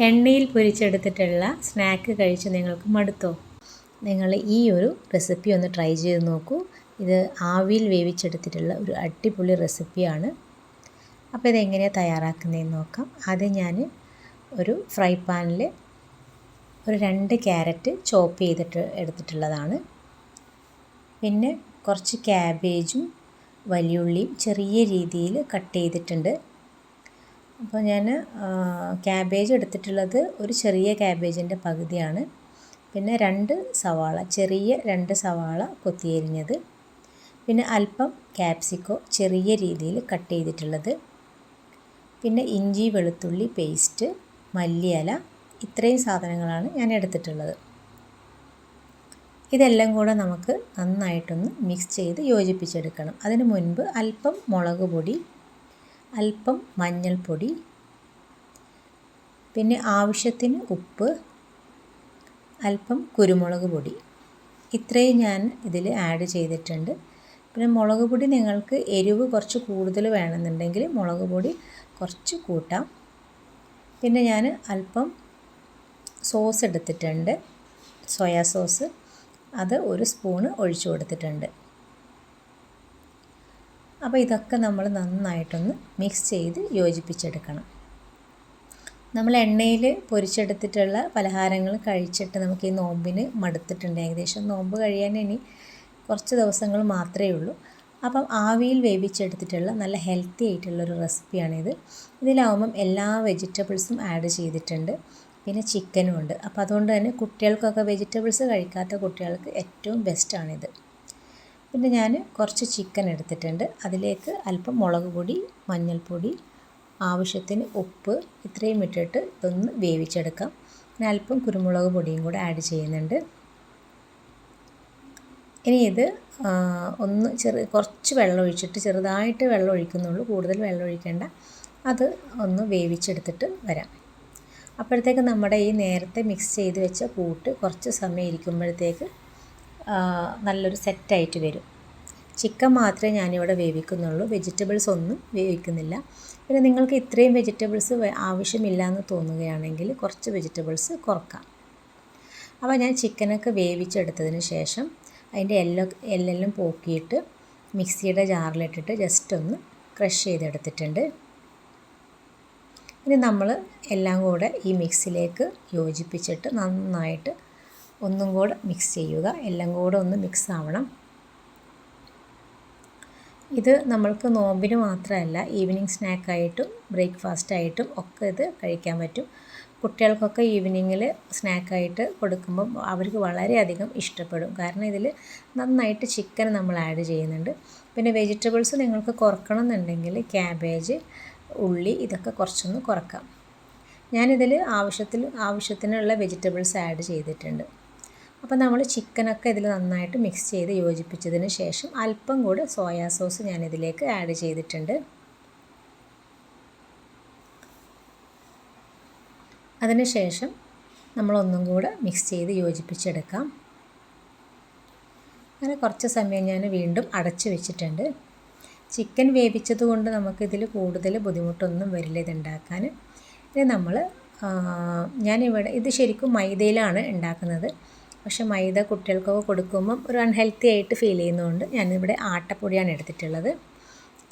എണ്ണയിൽ പൊരിച്ചെടുത്തിട്ടുള്ള സ്നാക്ക് കഴിച്ച് നിങ്ങൾക്ക് മടുത്തോ? നിങ്ങൾ ഈ ഒരു റെസിപ്പി ഒന്ന് ട്രൈ ചെയ്ത് നോക്കൂ. ഇത് ആവിയിൽ വേവിച്ചെടുത്തിട്ടുള്ള ഒരു അടിപൊളി റെസിപ്പിയാണ്. അപ്പോൾ ഇതെങ്ങനെയാണ് തയ്യാറാക്കുന്നതെന്ന് നോക്കാം. ആദ്യം ഞാൻ ഒരു ഫ്രൈ പാനിൽ ഒരു രണ്ട് ക്യാരറ്റ് ചോപ്പ് ചെയ്തിട്ട് എടുത്തിട്ടുള്ളതാണ്. പിന്നെ കുറച്ച് ക്യാബേജും വലിയുള്ളിയും ചെറിയ രീതിയിൽ കട്ട് ചെയ്തിട്ടുണ്ട്. അപ്പോൾ ഞാൻ ക്യാബേജ് എടുത്തിട്ടുള്ളത് ഒരു ചെറിയ ക്യാബേജിന്റെ പകുതിയാണ്. പിന്നെ രണ്ട് സവാള ചെറിയ രണ്ട് സവാള കൊത്തിയരിഞ്ഞത്. പിന്നെ അല്പം ക്യാപ്സിക്കോ ചെറിയ രീതിയിൽ കട്ട് ചെയ്തിട്ടുള്ളത്. പിന്നെ ഇഞ്ചി വെളുത്തുള്ളി പേസ്റ്റ് മല്ലിയില ഇത്രയും സാധനങ്ങളാണ് ഞാൻ എടുത്തിട്ടുള്ളത്. ഇതെല്ലാം കൂടെ നമുക്ക് നന്നായിട്ടൊന്ന് മിക്സ് ചെയ്ത് യോജിപ്പിച്ചെടുക്കണം. അതിന് മുൻപ് അല്പം മുളക് പൊടി അല്പം മഞ്ഞൾപ്പൊടി പിന്നെ ആവശ്യത്തിന് ഉപ്പ് അല്പം കുരുമുളക് പൊടി. ഇത്രയും ഞാൻ ഇതിൽ ആഡ് ചെയ്തിട്ടുണ്ട്. പിന്നെ മുളക് പൊടി നിങ്ങൾക്ക് എരിവ് കുറച്ച് കൂടുതൽ വേണമെന്നുണ്ടെങ്കിൽ മുളക് പൊടി കുറച്ച് കൂട്ടാം. പിന്നെ ഞാൻ അല്പം സോസ് എടുത്തിട്ടുണ്ട്. Soya sauce. അത് ഒരു സ്പൂണ് ഒഴിച്ചു കൊടുത്തിട്ടുണ്ട്. അപ്പോൾ ഇതൊക്കെ നമ്മൾ നന്നായിട്ടൊന്ന് മിക്സ് ചെയ്ത് യോജിപ്പിച്ചെടുക്കണം. നമ്മൾ എണ്ണയിൽ പൊരിച്ചെടുത്തിട്ടുള്ള പലഹാരങ്ങൾ കഴിച്ചിട്ട് നമുക്ക് ഈ നോമ്പിന് മടുത്തിട്ടുണ്ട്. ഏകദേശം നോമ്പ് കഴിയാൻ ഇനി കുറച്ച് ദിവസങ്ങൾ മാത്രമേ ഉള്ളൂ. അപ്പം ആവിയിൽ വേവിച്ചെടുത്തിട്ടുള്ള നല്ല ഹെൽത്തി ആയിട്ടുള്ള ആയിട്ടുള്ളൊരു റെസിപ്പിയാണിത്. ഇതിലാവുമ്പം എല്ലാ വെജിറ്റബിൾസും ആഡ് ചെയ്തിട്ടുണ്ട്. പിന്നെ ചിക്കനും ഉണ്ട്. അപ്പോൾ അതുകൊണ്ട് തന്നെ കുട്ടികൾക്കൊക്കെ വെജിറ്റബിൾസ് കഴിക്കാത്ത കുട്ടികൾക്ക് ഏറ്റവും ബെസ്റ്റാണിത് പിന്നെ ഞാൻ കുറച്ച് ചിക്കൻ എടുത്തിട്ടുണ്ട്. അതിലേക്ക് അല്പം മുളക് പൊടി മഞ്ഞൾപ്പൊടി ആവശ്യത്തിന് ഉപ്പ് ഇത്രയും ഇട്ടിട്ട് ഇതൊന്ന് വേവിച്ചെടുക്കാം. പിന്നെ അല്പം കുരുമുളക് പൊടിയും കൂടെ ആഡ് ചെയ്യുന്നുണ്ട്. ഇനി ഇത് ഒന്ന് ചെറു കുറച്ച് വെള്ളം ഒഴിച്ചിട്ട് ചെറുതായിട്ട് വെള്ളം ഒഴിക്കുന്നുള്ളൂ. കൂടുതൽ വെള്ളം ഒഴിക്കേണ്ട. അത് ഒന്ന് വേവിച്ചെടുത്തിട്ട് വരാം. അപ്പോഴത്തേക്ക് നമ്മുടെ ഈ നേരത്തെ മിക്സ് ചെയ്ത് വെച്ച കൂട്ട് കുറച്ച് സമയം ഇരിക്കുമ്പോഴത്തേക്ക് നല്ലൊരു സെറ്റായിട്ട് വരും. ചിക്കൻ മാത്രമേ ഞാനിവിടെ വേവിക്കുന്നുള്ളൂ. വെജിറ്റബിൾസ് ഒന്നും വേവിക്കുന്നില്ല. പിന്നെ നിങ്ങൾക്ക് ഇത്രയും വെജിറ്റബിൾസ് ആവശ്യമില്ല എന്ന് തോന്നുകയാണെങ്കിൽ കുറച്ച് വെജിറ്റബിൾസ് കുറക്കാം. അപ്പോൾ ഞാൻ ചിക്കനൊക്കെ വേവിച്ചെടുത്തതിന് ശേഷം അതിന്റെ എല്ലോ എല്ലെല്ലാം പോക്കിയിട്ട് മിക്സിയുടെ ജാറിലിട്ടിട്ട് ജസ്റ്റ് ഒന്ന് ക്രഷ് ചെയ്തെടുത്തിട്ടുണ്ട്. ഇനി നമ്മൾ എല്ലാം കൂടെ ഈ മിക്സിലേക്ക് യോജിപ്പിച്ചിട്ട് നന്നായിട്ട് ഒന്നും കൂടെ മിക്സ് ചെയ്യുക. എല്ലാം കൂടെ ഒന്ന് മിക്സ് ആവണം. ഇത് നമ്മൾക്ക് നോമ്പിന് മാത്രമല്ല ഈവനിങ് സ്നാക്കായിട്ടും ബ്രേക്ക്ഫാസ്റ്റായിട്ടും ഒക്കെ ഇത് കഴിക്കാൻ പറ്റും. കുട്ടികൾക്കൊക്കെ ഈവനിങ്ങിൽ സ്നാക്കായിട്ട് കൊടുക്കുമ്പം അവർക്ക് വളരെയധികം ഇഷ്ടപ്പെടും. കാരണം ഇതിൽ നന്നായിട്ട് ചിക്കൻ നമ്മൾ ആഡ് ചെയ്യുന്നുണ്ട്. പിന്നെ വെജിറ്റബിൾസ് നിങ്ങൾക്ക് കുറക്കണം എന്നുണ്ടെങ്കിൽ ക്യാബേജ് ഉള്ളി ഇതൊക്കെ കുറച്ചൊന്ന് കുറക്കാം. ഞാനിതിൽ ആവശ്യത്തിൽ ആവശ്യത്തിനുള്ള വെജിറ്റബിൾസ് ആഡ് ചെയ്തിട്ടുണ്ട്. അപ്പോൾ നമ്മൾ ചിക്കനൊക്കെ ഇതിൽ നന്നായിട്ട് മിക്സ് ചെയ്ത് യോജിപ്പിച്ചതിന് ശേഷം അല്പം കൂടെ സോയാ സോസ് ഞാൻ ഇതിലേക്ക് ആഡ് ചെയ്തിട്ടുണ്ട് അതിനുശേഷം നമ്മളൊന്നും കൂടെ മിക്സ് ചെയ്ത് യോജിപ്പിച്ചെടുക്കാം. അങ്ങനെ കുറച്ച് സമയം ഞാൻ വീണ്ടും അടച്ചു വെച്ചിട്ടുണ്ട്. ചിക്കൻ വേവിച്ചത് കൊണ്ട് നമുക്കിതിൽ കൂടുതൽ ബുദ്ധിമുട്ടൊന്നും വരില്ല ഇതുണ്ടാക്കാൻ. ഇത് നമ്മൾ ഞാനിവിടെ ഇത് ശരിക്കും മൈദയിലാണ് ഉണ്ടാക്കുന്നത്. പക്ഷേ മൈദ കുട്ടികൾക്കൊക്കെ കൊടുക്കുമ്പം ഒരു അൺഹെൽത്തി ആയിട്ട് ഫീൽ ചെയ്യുന്നതുകൊണ്ട് ഞാനിവിടെ ആട്ടപ്പൊടിയാണ് എടുത്തിട്ടുള്ളത്.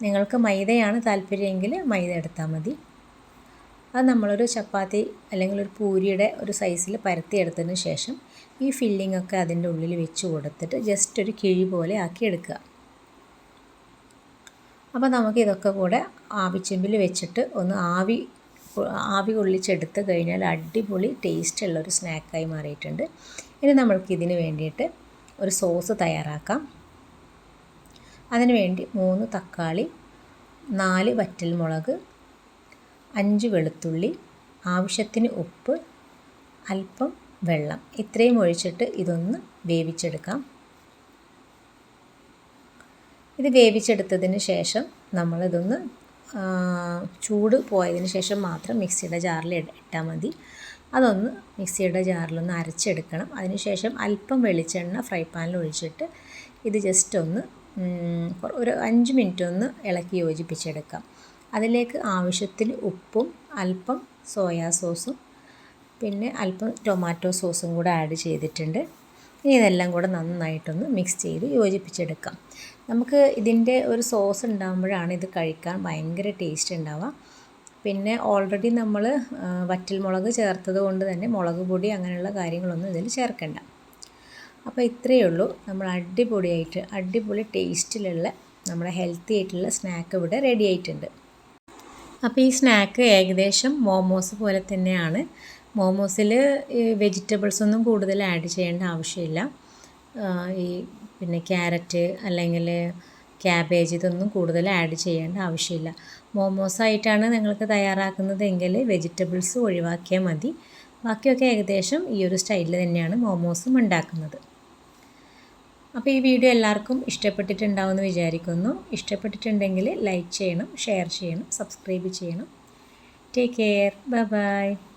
നിങ്ങൾക്ക് മൈദയാണ് താല്പര്യമെങ്കിൽ മൈദ എടുത്താൽ മതി. അത് നമ്മളൊരു ചപ്പാത്തി അല്ലെങ്കിൽ ഒരു പൂരിയുടെ ഒരു സൈസിൽ പരത്തിയെടുത്തതിന് ശേഷം ഈ ഫില്ലിംഗ് ഒക്കെ അതിന്റെ ഉള്ളിൽ വെച്ച് കൊടുത്തിട്ട് ജസ്റ്റ് ഒരു കിഴി പോലെ ആക്കി എടുക്കുക. അപ്പോൾ നമുക്ക് ഇതൊക്കെ കൂടെ ആവിച്ചെമ്പിൽ വെച്ചിട്ട് ഒന്ന് ആവി ആവി കൊള്ളിച്ചെടുത്ത് കഴിഞ്ഞാൽ അടിപൊളി ടേസ്റ്റുള്ള ഒരു സ്നാക്കായി മാറിയിട്ടുണ്ട്. ഇനി നമ്മൾക്ക് ഇതിന് വേണ്ടിയിട്ട് ഒരു സോസ് തയ്യാറാക്കാം. അതിന് വേണ്ടി മൂന്ന് തക്കാളി നാല് വറ്റൽമുളക് അഞ്ച് വെളുത്തുള്ളി ആവശ്യത്തിന് ഉപ്പ് അല്പം വെള്ളം. ഇത്രയും ഒഴിച്ചിട്ട് ഇതൊന്ന് വേവിച്ചെടുക്കാം. ഇത് വേവിച്ചെടുത്തതിന് ശേഷം നമ്മളിതൊന്ന് ചൂട് പോയതിന് ശേഷം മാത്രം മിക്സിയുടെ ജാറിൽ ഇട്ടാൽ മതി. അതൊന്ന് മിക്സിയുടെ ജാറിലൊന്ന് അരച്ചെടുക്കണം. അതിനുശേഷം അല്പം വെളിച്ചെണ്ണ ഫ്രൈ പാനിൽ ഒഴിച്ചിട്ട് ഇത് ജസ്റ്റ് ഒന്ന് ഒരു അഞ്ച് മിനിറ്റ് ഒന്ന് ഇളക്കി യോജിപ്പിച്ചെടുക്കാം. അതിലേക്ക് ആവശ്യത്തിന് ഉപ്പും അല്പം സോയാ സോസും പിന്നെ അല്പം ടൊമാറ്റോ സോസും കൂടെ ആഡ് ചെയ്തിട്ടുണ്ട്. ഇനി ഇതെല്ലാം കൂടെ നന്നായിട്ടൊന്ന് മിക്സ് ചെയ്ത് യോജിപ്പിച്ചെടുക്കാം. നമുക്ക് ഇതിന്റെ ഒരു സോസ് ഉണ്ടാകുമ്പോഴാണ് ഇത് കഴിക്കാൻ ഭയങ്കര ടേസ്റ്റ് ഉണ്ടാവുക. പിന്നെ ഓൾറെഡി നമ്മൾ വറ്റൽമുളക് ചേർത്തത് കൊണ്ട് തന്നെ മുളക് പൊടി അങ്ങനെയുള്ള കാര്യങ്ങളൊന്നും ഇതിൽ ചേർക്കണ്ട. അപ്പോൾ ഇത്രയേ ഉള്ളൂ. നമ്മൾ അടിപൊളിയായിട്ട് അടിപൊളി ടേസ്റ്റിലുള്ള നമ്മുടെ ഹെൽത്തി ആയിട്ടുള്ള സ്നാക്ക് ഇവിടെ റെഡി ആയിട്ടുണ്ട്. അപ്പോൾ ഈ സ്നാക്ക് ഏകദേശം മോമോസ് പോലെ തന്നെയാണ്. മോമോസിൽ വെജിറ്റബിൾസ് ഒന്നും കൂടുതൽ ആഡ് ചെയ്യേണ്ട ആവശ്യമില്ല. ഈ പിന്നെ ക്യാരറ്റ് അല്ലെങ്കിൽ ക്യാബേജ് ഇതൊന്നും കൂടുതൽ ആഡ് ചെയ്യേണ്ട ആവശ്യമില്ല. മോമോസ് ആയിട്ടാണ് നിങ്ങൾക്ക് തയ്യാറാക്കുന്നതെങ്കിൽ വെജിറ്റബിൾസ് ഒഴിവാക്കിയാൽ മതി. ബാക്കിയൊക്കെ ഏകദേശം ഈ ഒരു സ്റ്റൈലിൽ തന്നെയാണ് മോമോസും ഉണ്ടാക്കുന്നത്. അപ്പോൾ ഈ വീഡിയോ എല്ലാവർക്കും ഇഷ്ടപ്പെട്ടിട്ടുണ്ടാവുമെന്ന് വിചാരിക്കുന്നു. ഇഷ്ടപ്പെട്ടിട്ടുണ്ടെങ്കിൽ ലൈക്ക് ചെയ്യണം ഷെയർ ചെയ്യണം സബ്സ്ക്രൈബ് ചെയ്യണം. Take care. Bye bye.